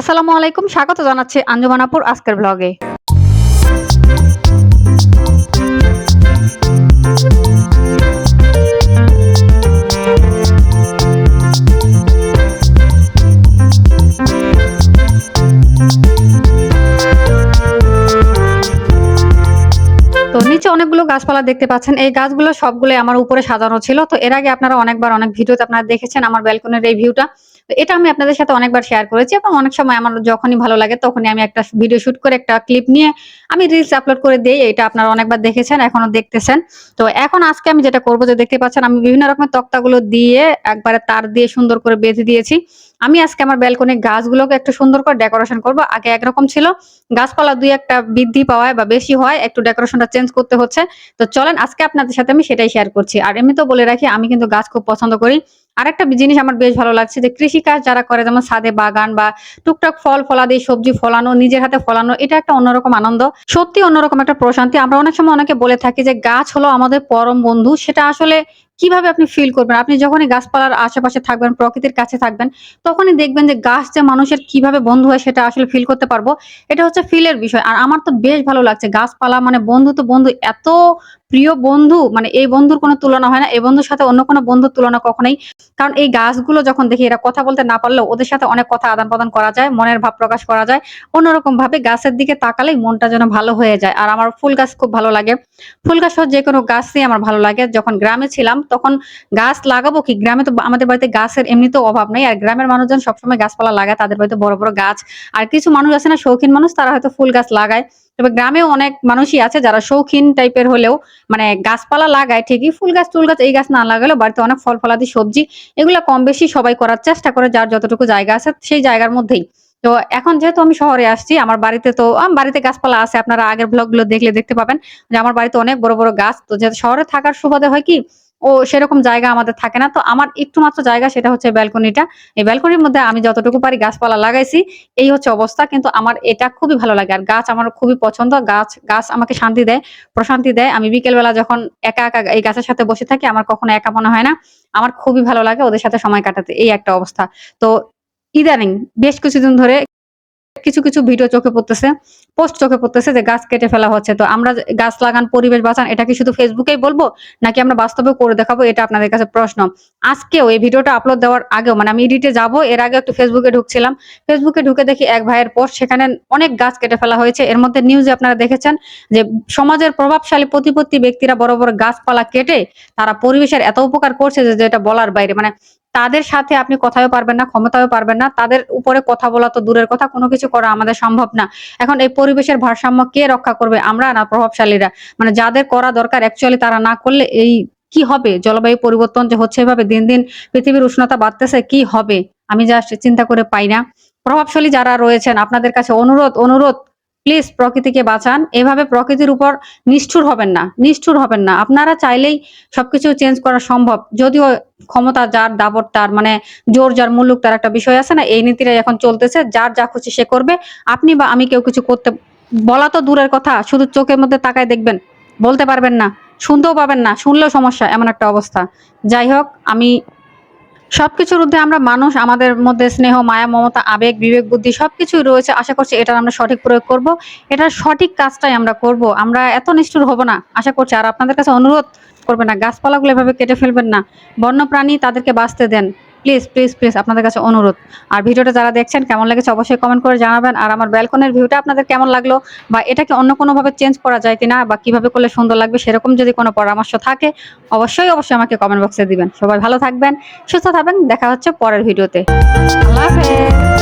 আসসালামু আলাইকুম, স্বাগত জানাচ্ছি আঞ্জুমানাপুর আজকের ব্লগে নিচে অনেকগুলো গাছপালা দেখতে পাচ্ছেন। এই গাছগুলো সবগুলো আমার উপরে সাজানো ছিল। তো এর আগে আপনারা অনেকবার অনেক ভিডিওতে আপনারা দেখেছেন আমার ব্যালকনির এই ভিউটা তো এটা আমি আপনাদের সাথে অনেকবার শেয়ার করেছি এবং অনেক সময় আমার যখনই ভালো লাগে তখনই আমি একটা ভিডিও শুট করে একটা ক্লিপ নিয়ে আমি রিলস আপলোড করে দিই। এটা আপনারা অনেকবার দেখেছেন, এখনও দেখতেছেন। তো এখন আজকে আমি যেটা করব যে দেখতে পাচ্ছেন, আমি বিভিন্ন রকমের তক্তাগুলো দিয়ে একবারে তার দিয়ে সুন্দর করে বেঁধে দিয়েছি। আমি আজকে আমার ব্যালকনি গাছগুলোকে একটু সুন্দর করে ডেকোরেশন করব। আগে একরকম ছিল, গাছপালা দুই একটা বৃদ্ধি পাওয়ায় বা বেশি হয়, একটু ডেকোরেশনটা চেঞ্জ করতে হচ্ছে। তো চলেন, আজকে আপনাদের সাথে আমি সেটাই শেয়ার করছি। আর এমনি তো বলে রাখি, আমি কিন্তু গাছ খুব পছন্দ করি। আরেকটা জিনিস আমার বেশ ভালো লাগছে যে কৃষিকাজ যারা করে, যেমন সাদে বাগান বা টুকটাক ফল ফলাদি, সবজি ফলানো, নিজের হাতে ফলানো, এটা একটা অন্যরকম আনন্দ। সত্যি অন্যরকম একটা প্রশান্তি। আমরা অনেক সময় অনেকে বলে থাকি যে গাছ হলো আমাদের পরম বন্ধু। সেটা আসলে কীভাবে আপনি ফিল করবেন? আপনি যখনই গাছপালার আশেপাশে থাকবেন, প্রকৃতির কাছে থাকবেন, তখনই দেখবেন যে গাছ যে মানুষের কীভাবে বন্ধু হয় সেটা আসলে ফিল করতে পারব। এটা হচ্ছে ফিলের বিষয়। আর আমার তো বেশ ভালো লাগছে। গাছপালা মানে বন্ধু তো বন্ধু, এত প্রিয় বন্ধু মানে এই বন্ধুর কোনো তুলনা হয় না। এই বন্ধুর সাথে অন্য কোনো বন্ধুর তুলনা কখনোই। কারণ এই গাছগুলো যখন দেখি, এরা কথা বলতে না পারলেও ওদের সাথে অনেক কথা আদান প্রদান করা যায়, মনের ভাব প্রকাশ করা যায়। অন্যরকম ভাবে গাছের দিকে তাকালেই মনটা যেন ভালো হয়ে যায়। আর আমার ফুল গাছ খুব ভালো লাগে। ফুল গাছ সহ যে কোনো গাছই আমার ভালো লাগে। যখন গ্রামে ছিলাম তখন গাছ লাগাবো কি? গ্রামে তো আমাদের বাড়িতে গাছের এমনিতেও অভাব নেই। আর গ্রামের মানুষজন সবসময় গাছপালা লাগায়, তাদের বাড়িতে বড় বড় গাছ। আর কিছু মানুষ আছে না, শৌখিন মানুষ, তারা হয়তো ফুল গাছ লাগায়। তবে গ্রামেও অনেক মানুষই আছে যারা শৌখিন টাইপের হলেও মানে গাছপালা লাগায় ঠিকই, ফুল গাছ টুল গাছ, এই গাছ না লাগালেও বাড়িতে অনেক ফল ফলাদি, সবজি, এগুলো কম বেশি সবাই করার চেষ্টা করে, যার যতটুকু জায়গা আছে সেই জায়গার মধ্যেই। তো এখন যেহেতু আমি শহরে আসছি, আমার বাড়িতে তো বাড়িতে গাছপালা আছে। আপনারা আগের ব্লগগুলো দেখলে দেখতে পাবেন যে আমার বাড়িতে অনেক বড় বড় গাছ। তো যেহেতু শহরে থাকার সুবাদে হয় কি ও সেরকম জায়গা আমাদের থাকে না। তো আমার একটু মাত্র জায়গা সেটা হচ্ছে ব্যালকনিটা। এই ব্যালকনির মধ্যে আমি যতটুকু পারি গাছপালা লাগাইছি, এই হচ্ছে অবস্থা। কিন্তু আমার এটা খুবই ভালো লাগে আর গাছ আমার খুবই পছন্দ। গাছ গাছ আমাকে শান্তি দেয়, প্রশান্তি দেয়। আমি বিকেলবেলা যখন একা একা এই গাছের সাথে বসে থাকি, আমার কখনো একা মনে হয় না। আমার খুবই ভালো লাগে ওদের সাথে সময় কাটাতে। এই একটা অবস্থা। তো ইদানিং বেশ কিছুদিন ধরে কিছু কিছু ভিডিও চোখে পড়তেছে পোস্ট চোখে পড়তেছে যে গাছ কেটে ফেলা হচ্ছে। তো আমরা গাছ লাগান, পরিবেশ বাঁচান, এটা কি শুধু ফেসবুকেই বলব? নাকি আমরা বাস্তবে করে দেখাবো? এটা আপনাদের কাছে প্রশ্ন। আজকেও এই ভিডিওটা আপলোড দেওয়ার আগেও মানে আমি এডিটে যাব, এর আগে একটু ফেসবুকে ঢুকছিলাম। ফেসবুকে ঢুকে দেখি এক ভাইয়ের পোস্ট সেখানে অনেক গাছ কেটে ফেলা হয়েছে। এর মধ্যে নিউজে আপনারা দেখেছেন যে সমাজের প্রভাবশালী প্রতিপত্তি ব্যক্তিরা বড় বড় গাছপালা কেটে তারা পরিবেশের এত উপকার করছে যে যেটা বলার বাইরে। মানে তাদের সাথে আপনি কথাও পারবেন না, ক্ষমতাও পারবেন না। তাদের উপরে কথা বলা তো দূরের কথা, কোনো কিছু করা আমাদের সম্ভব না। এখন এই পরিবেশের ভারসাম্য কে রক্ষা করবে? আমরা না প্রভাবশালীরা? মানে যাদের করা দরকার অ্যাকচুয়ালি তারা না করলে এই কি হবে? জলবায়ু পরিবর্তন যে হচ্ছে এভাবে দিন দিন পৃথিবীর উষ্ণতা বাড়তেছে, কি হবে? আমি জাস্ট চিন্তা করে পাই না। প্রভাবশালী যারা রয়েছেন, আপনাদের কাছে অনুরোধ অনুরোধ প্লিজ প্রকৃতিকে বাঁচান। এভাবে প্রকৃতির উপর নিষ্ঠুর হবেন না, নিষ্ঠুর হবেন না। আপনারা চাইলেই সবকিছু চেঞ্জ করা সম্ভব। যদিও ক্ষমতা যার দাবর তার মানে জোর যার, মুল্লুক তার একটা বিষয় আছে না, এই নীতিটাই এখন চলতেছে। যার যা খুশি সে করবে। আপনি বা আমি কেউ কিছু করতে, বলা তো দূরের কথা, শুধু চোখের মধ্যে তাকায় দেখবেন, বলতে পারবেন না, শুনতেও পাবেন না, শুনলেও সমস্যা, এমন একটা অবস্থা। যাই হোক, আমি সবকিছুর ঊর্ধ্বে আমরা মানুষ, আমাদের মধ্যে স্নেহ, মায়া, মমতা, আবেগ, বিবেক, বুদ্ধি সবকিছুই রয়েছে। আশা করছি এটার আমরা সঠিক প্রয়োগ করব। এটার সঠিক কাজটাই আমরা করব। আমরা এত নিষ্ঠুর হব না, আশা করছি। আর আপনাদের কাছে অনুরোধ করবেন না, গাছপালাগুলো এভাবে কেটে ফেলবেন না। বন্য প্রাণী তাদেরকে বাঁচতে দেন। প্লিজ প্লিজ প্লিজ, আপনাদের কাছে অনুরোধ। আর ভিডিওটা যারা দেখছেন, কেমন লেগেছে অবশ্যই কমেন্ট করে জানাবেন। আর আমার ব্যালকনের ভিউটা আপনাদের কেমন লাগল বা এটাকে অন্য কোনোভাবে চেঞ্জ করা যায় কিনা বা কীভাবে করলে সুন্দর লাগবে সেরকম যদি কোনো পরামর্শ থাকে, অবশ্যই অবশ্যই আমাকে কমেন্ট বক্সে দিবেন। সবাই ভালো থাকবেন, সুস্থ থাকবেন। দেখা হচ্ছে পরের ভিডিওতে। আল্লাহ হাফেজ।